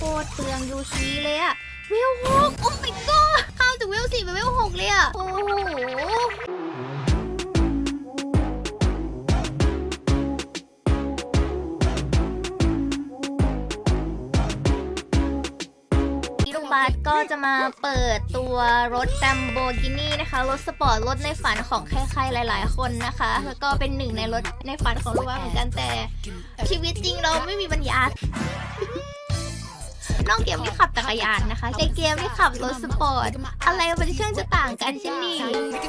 คตรเปลืองยูซีเลยอะเวลหกโอ้ my god ข้ามจากเวลสี่ไปเวลหกเลยอะโอ้โหพี่ลูกบาสก็จะมาเปิดตัวรถ Lamborghini นะคะ รถสปอร์ต รถในฝันของใครๆหลาย ๆ คนนะคะ แล้วก็เป็นหนึ่งในรถในฝันของลูกบาสเหมือนกันแต่ ชีวิตจริงเราไม่มีปัญญา นองเกมที่ขับจักรยานนะคะ ในเกมที่ขับรถสปอร์ต อะไรมันเครื่องจะต่างกันใช่ไหม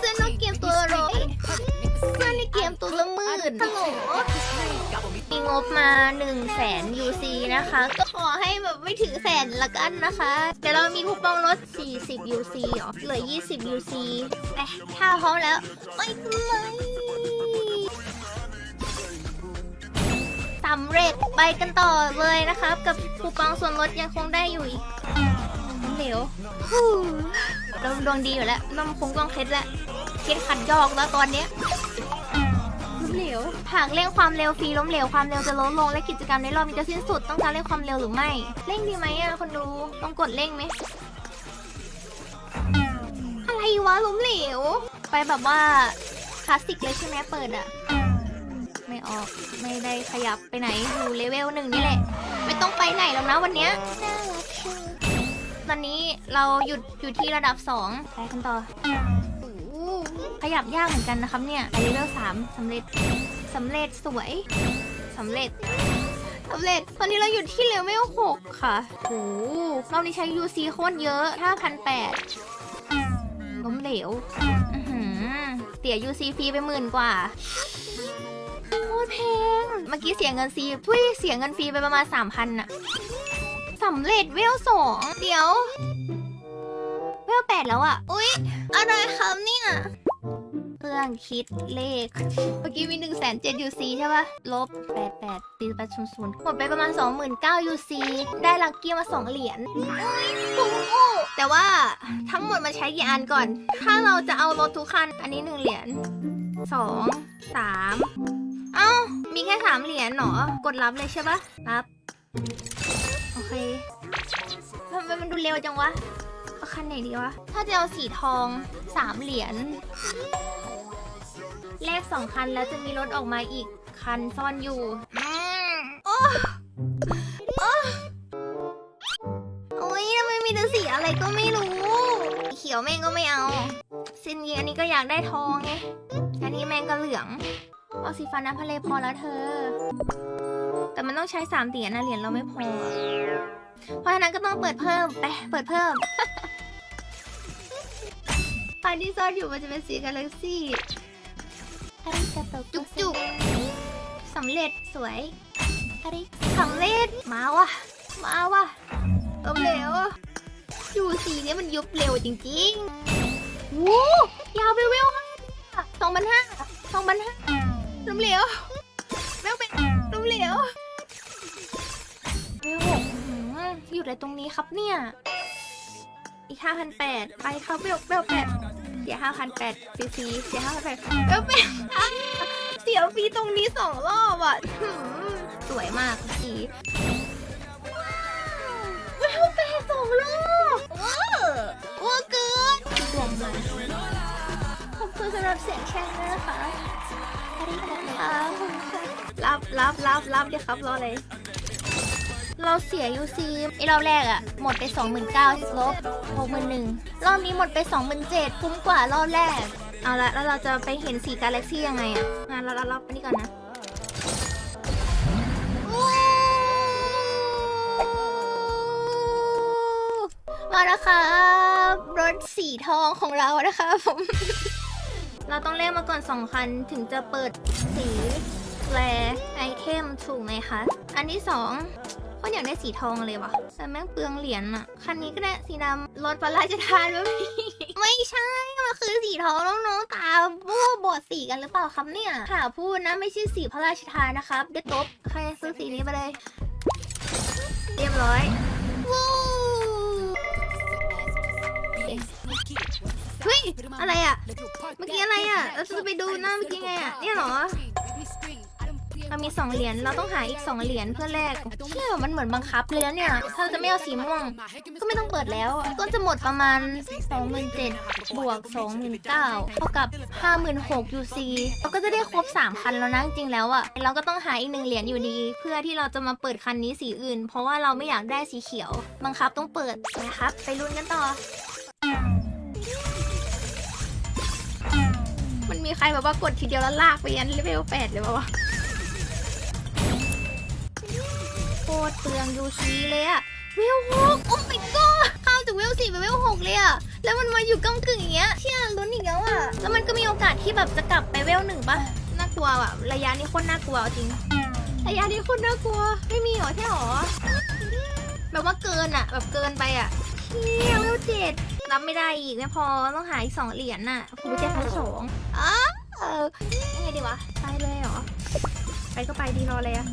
เสื้อนองเกมตัวร้อยเสื้อในเกมตัวละหมื่นฮัลโหลมีงบมา1 0 0 0 0แสน UC นะคะ ก็ขอให้แบบไม่ถึงแสนละกันนะคะเดี๋ยวเรามีคูปองลด 40 UC เหรอเหลือ 20 UC แต่ถ้าพร้อมแล้ว ไปกันเลย เร็จไปกันต่อเลยนะครับ กับคูปองส่วนลดยังคงได้อยู่อีกน้ำเหลวเราดวงดีอยู่แล้วน้ำคงต้องเคล็ดแล้วเคล็ดขัดยอกแล้วตอนเนี้ยล้มเหลวหากเร่งความเร็วฟรีล้มเหลวความเร็วจะลดลงและกิจกรรมในรอบนี้จะสิ้นสุดต้องการเร่งความเร็วหรือไม่ เร่งดีไหมอะคนดูต้องกดเร่งไหมอะไรวะล้มเหลว ไปแบบว่าคลาสสิกเลยใช่ไหมเปิดอะ ไม่ออก ไม่ได้ขยับไปไหนอยู่เลเวลหนึ่งนี่แหละ ไม่ต้องไปไหนแล้วนะวันเนี้ยตอนนี้เราหยุดอยู่ที่ระดับสองไปกันต่อ ขยับยากเหมือนกันนะครับเนี่ยเลเวลสามสำเร็จสำเร็จสวยสำเร็จสำเร็จ ตอนนี้เราอยู่ที่เลเวลหกค่ะโอ้โหรอบนี้ใช้ UC โคตรเยอะห้าพันแปดล้มเหลวเสีย UC ฟรีไปหมื่นกว่า โคตรแพง เมื่อกี้เสียเงินซีทุยเสียเงินฟรีไปประมาณสามพันอะสำเร็จเวลสองเดี๋ยว เวลแปดแล้วอะ อุ๊ย อะไรครับเนี่ยเครื่องคิดเลข เมื่อกี้มี1นึ่งแสนเจ็ดยูซีใช่ปะลบแปดแปดตีแปดศูนย์ศูนย์หมดไปประมาณ 29,000ยูซีได้ลักกี้มา 2 เหรียญอุ้ยคุ้มโอ้แต่ว่าทั้งหมดมันใช้กี่อันก่อน ถ้าเราจะเอารถทุกคัน อันนี้ 1 เหรียญ2 3 เอ้า มีแค่3เหรียญเหรอ กดรับเลยใช่ปะรับ โอเคทำไมมันดูเร็วจังวะเอาคันไหนดีวะ ถ้าจะเอาสีทองสามเหรียญ แลกสองคันแล้วจะมีรถออกมาอีกคันซ่อนอยู่อืมโอ้โอ้โอ้ยทำไมมีแต่สีอะไรก็ไม่รู้ เขียวแม่งก็ไม่เอาซินยีอันนี้ก็อยากได้ทองไง อันนี้แม่งก็เหลือง เอาสีฟ้าน้ำทะเลพอแล้วเธอ แต่มันต้องใช้สามเหรียญนะเหรียญเราไม่พอ เพราะฉะนั้นก็ต้องเปิดเพิ่มไปเปิดเพิ่มอันที่ซ่อนอยู่มันจะเป็นสีกาแล็กซี่จุกจุกสำเร็จสวยสำเร็จมาวะมาวะล้มเหลวอยู่สีนี้มันยุบเร็วจริงๆโว้ยาวไปเวลห้าสองพันห้าสองพันห้า ล้มเหลวเวลเป็นล้มเหลวเวลหกหืมอยู่ในตรงนี้ครับเนี่ย อีกห้าพันแปดไปครับเวลเวลแปดเสียห้าพันแปดฟรีๆเสียห้าพันแปดเวลแปดอะเสียฟรีตรงนี้สองรอบอะหืมสวยมากสีเวลแปดสองรอบว้าวว้าวเกินดวงมาขอบคุณสำหรับเสียงแช่งด้วยนะคะขอบคุณค่ะ รับรับรับรับเดี๋ยวครับรอเลยเราเสีย UC ไอรอบแรกอะหมดไป 29,000ลบ61,000รอบนี้หมดไป 27,000คุ้มกว่ารอบแรก เอาละแล้วเราจะไปเห็นสีกาแล็กซี่ยังไงอะงานเราเรารับอันนี้ก่อนนะมาแล้วครับรถสีทองของเรานะคะผม เราต้องเล่นมาก่อนสองคันถึงจะเปิดสีแลไอเทมถูกไหมคะ อันที่สองคนอยากได้สีทองเลยวะแต่แม่งเปลืองเหรียญอะคันนี้ก็ได้สีดำรถพระราชทานวะพี่ไม่ใช่ มันคือสีทองน้องๆตาบัวบอดสีกันหรือเปล่าครับเนี่ยข่าวพูดนะไม่ใช่สีพระราชทานนะครับ ได้ตบใครซื้อสีนี้ไปเลย เรียบร้อยวู้ เฮ้ยอะไรอะ เมื่อกี้อะไรอะ เราจะไปดูหน้าเมื่อกี้ไงอะ เนี่ยเหรอมันมีสองเหรียญ เราต้องหาอีกสองเหรียญเพื่อแลกเชื่อมันเหมือนบังคับเลยนะเนี่ย ถ้าเราจะไม่เอาสีม่วง ก็ไม่ต้องเปิดแล้ว ก็จะหมดประมาณ 27,000บวก 29,000เท่ากับ 56,000 UC เราก็จะได้ครบ 3 คันแล้วนะจริงแล้วอะ เราก็ต้องหาอีกหนึ่งเหรียญอยู่ดี เพื่อที่เราจะมาเปิดคันนี้สีอื่น เพราะว่าเราไม่อยากได้สีเขียว บังคับต้องเปิดนะครับ ไปลุ้นกันต่อ ใครแบบว่ากดทีเดียวแล้วลากไปยันเลเวลแปดเลยปะวะโคตรเปลืองยูซีเลยอะเวลหกโอ้ my god ข้ามจากเวลสี่ไปเวลหกเลยอะแล้วมันมาอยู่กำกึ่งอย่างเงี้ยเชี่ยลุ้นอีกแล้วอะแล้วมันก็มีโอกาสที่แบบจะกลับไปเวลหนึ่งปะน่ากลัวอะระยะนี้โคตรน่ากลัวจริง ระยะนี้โคตรน่ากลัว ไม่มีหรอใช่หรอแบบว่าเกินอะแบบเกินไปอะเชี่ยเวลเจ็ด รับไม่ได้อีกไม่พอต้องหาอีกสองเหรียญน่ะคุณไปเจ็ดพันสองอ้าเออยังไงดีวะไปเลยเหรอ ไปก็ไปดีรอเลยอะ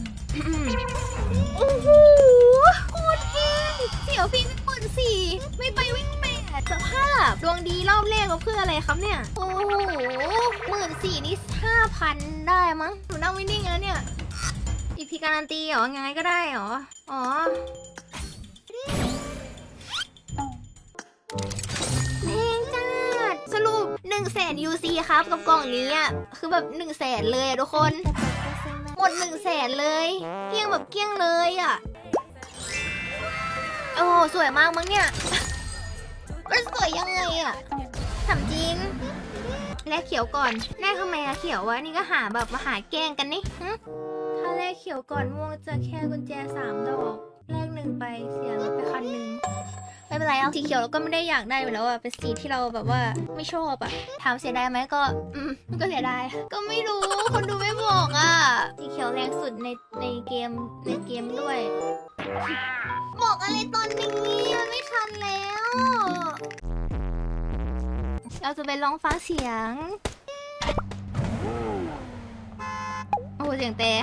โอ้โหโคตรเท่เสี่ยวพี่ไม่เปิดสี่ไม่ไปวิ่งแปดสภาพดวงดีรอบแรกก็เพื่ออะไรครับเนี่ย โอ้โหหมื่นสี่นี่ห้าพันได้มั้งหนูนั่งไม่นิ่งแล้วเนี่ย อีกทีการันตีเหรอยังไงก็ได้เหรอ อ๋อ 1นึ่งแสน UC ครับกับกล่องนี้อะคือแบบ1นึ่งแสนเลยอะทุกคน หมดหนึ่งแสนเลยเกลี้ยงแบบเกลี้ยงเลยอะโอ้โหสวยมากมั้งเนี่ยมันสวยยังไงอะถามจริงแลกเขียวก่อนแลกทำไมอะเขียววะนี่ก็หาแบบมาหาแกล้งกันนี่ถ้าแลกเขียวก่อนม่วงจะแค่กุญแจสามดอกแลกหนึ่งไปเสียรถไปคันหนึ่ง ไม่เป็นไรเอาสีเขียวเราก็ไม่ได้อยากได้อยู่แล้วอะเป็นสีที่เราแบบว่าไม่ชอบอะถามเสียดายไหมก็ อืมก็เสียดายก็ไม่รู้คนดูไม่บอกอะสีเขียวแรงสุดในในเกมในเกมด้วย บอกอะไรตอนนี้มันไม่ทันแล้ว เราจะไปลองฟังเสียงโอ้โหเสียงเตะ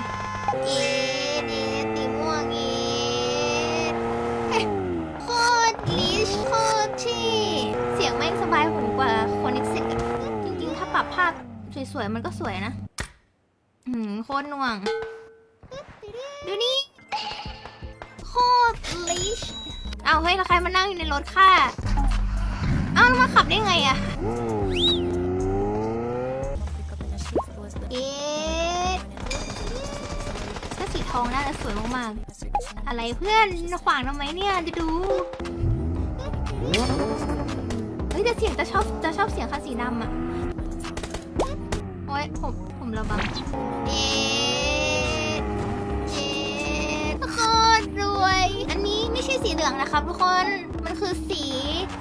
ภาพสวยๆมันก็สวยนะหืมโคตรหน่วง ดูนี่โคตรลิชเอาเฮ้ยแล้วใครมานั่งอยู่ในรถค่ะเอ้าแล้วมาขับได้ไงอะเอ๊ะถ้าสีทองน่าจะสวยมากๆ อะไรเพื่อนขวางทำไมเนี่ยจะดู เฮ้ยแต่เสียงจะชอบจะชอบเสียงคันสีดำอะ อ้ยผมผมระบังเอ๊ะเอ๊ะโคนรวย อันนี้ไม่ใช่สีเหลืองนะครับทุกคน มันคือสี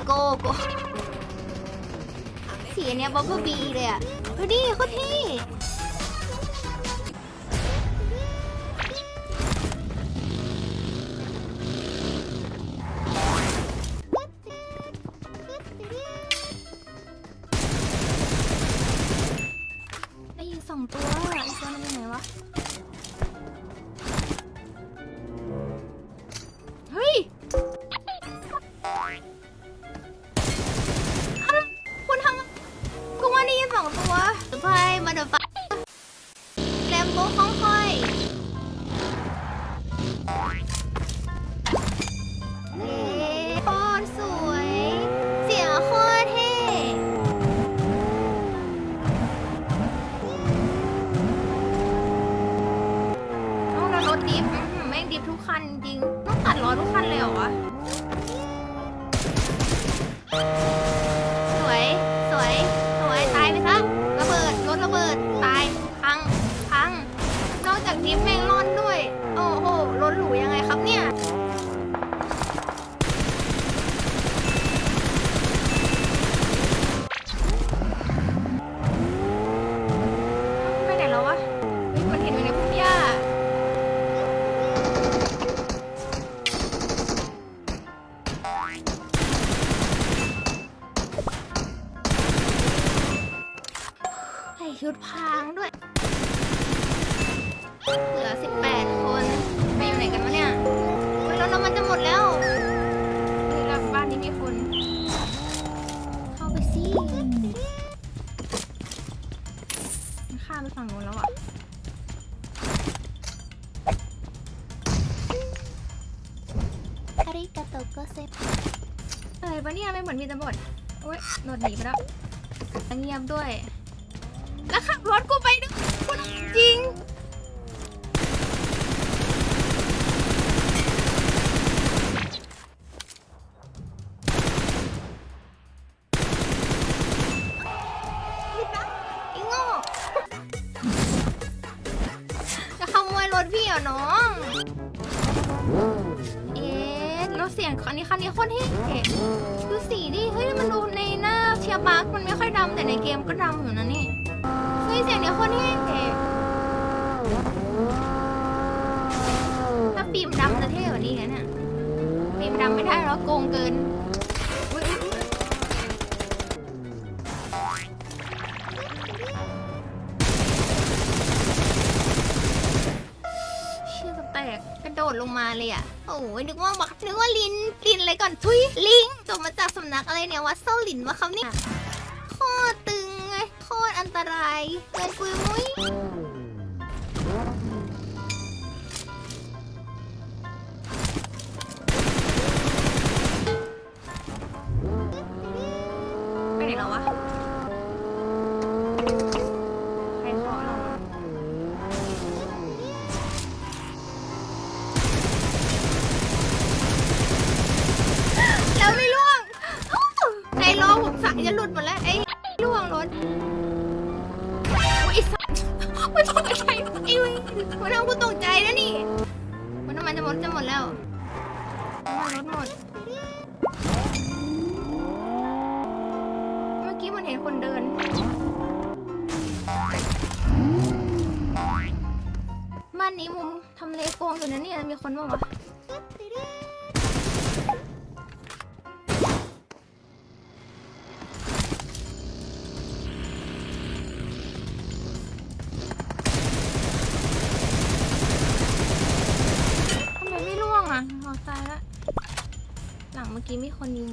โกโกสีอันเนี้ยบ๊อบบี้เลยอะดูดิโคตรเท่ คันจริงต้องตัดล้อทุกคันเลยเหรอวะ ดพางด้วย เหลือ 18 คนไปอยู่ไหนกันวะเนี่ยเฮ้ยรถเรามันจะหมดแล้วเฮ้รับบ้านนี้มีคน เข้าไปสิมันข้าไปฝั่งนู้นแล้วอะอาริกาโตก็เซอะไรปะเนี่ยไม่เหมือนมีแต่บทโอ๊ยโดดหนีไปแล้วเงียบด้วย จริง ไอ้โง่ จะขโมยรถพี่เหรอน้อง เอ๊ะรถเสียงคันนี้คันนี้โคตรเท่ดูสีดิ เฮ้ย มันดูในหน้าเชียร์บักมันไม่ค่อยดำแต่ในเกมก็ดำอยู่นะนี่ ฮ้ยเสียงเนี้ยโคตรเท่ถ้าฟิล์มดำจะเท่กว่านี้กันเนี่ยฟิล์มดำไม่ได้แล้วโกงเกินอุ๊ยอุ๊ยอุ๊ยเชื่อกับแตกกระโดดลงมาเลยอะ โอ้ยนึกว่าบักนึกว่าลินลินอะไรก่อนทุยลิงจบมาจากสำนักอะไรเนี่ยวัดเซาหลินวะครับเนี่ย อันตรายเกินปุยมุ้ย ไอ้เว้ยมันทำกูตกใจนะนี่ มันน้ำมันจะหมดจะหมดแล้วน้ำมันรถหมด เมื่อกี้มันเห็นคนเดิน บ้านนี้มุมทำเลโกงอยู่นะเนี่ยมีคนบ้างวะ เมื่อกี้มีคนยิง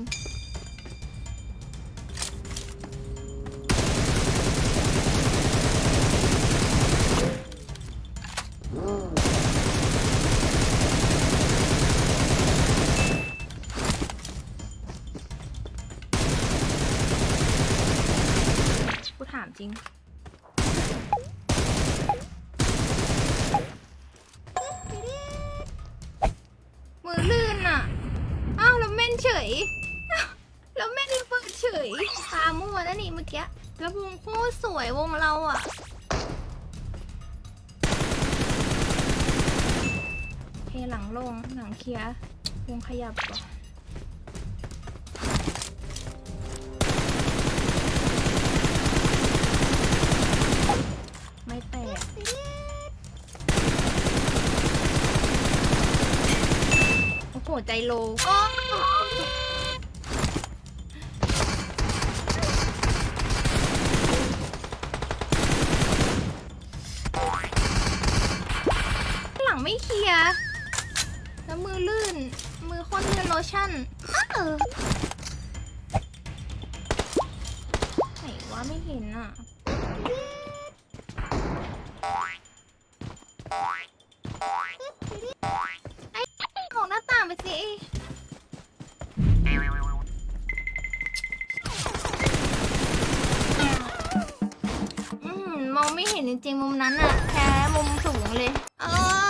กูถามจริง มือลื่นอะ อ้าวแล้วเม่นเฉ ย แล้วเม่นระเบิดเฉย ตามั่วแล้วนี่เมื่อกี้ แล้ววงโคตรสวยวงเราอะ เพหลังลงหลังเคลียร์วงขยับก่อนไม่แตกโอ้โหใจโลก็ ลังไม่เคลียร์แล้วมือลื่น มือโคนลื่นโลชั่นอ้าวไหนวะไม่เห็นอะไอ้ของหน้าต่างไปสิมมองไม่เห็นจริงๆมุมนั้นอะแค่มุมสูงเลยเออ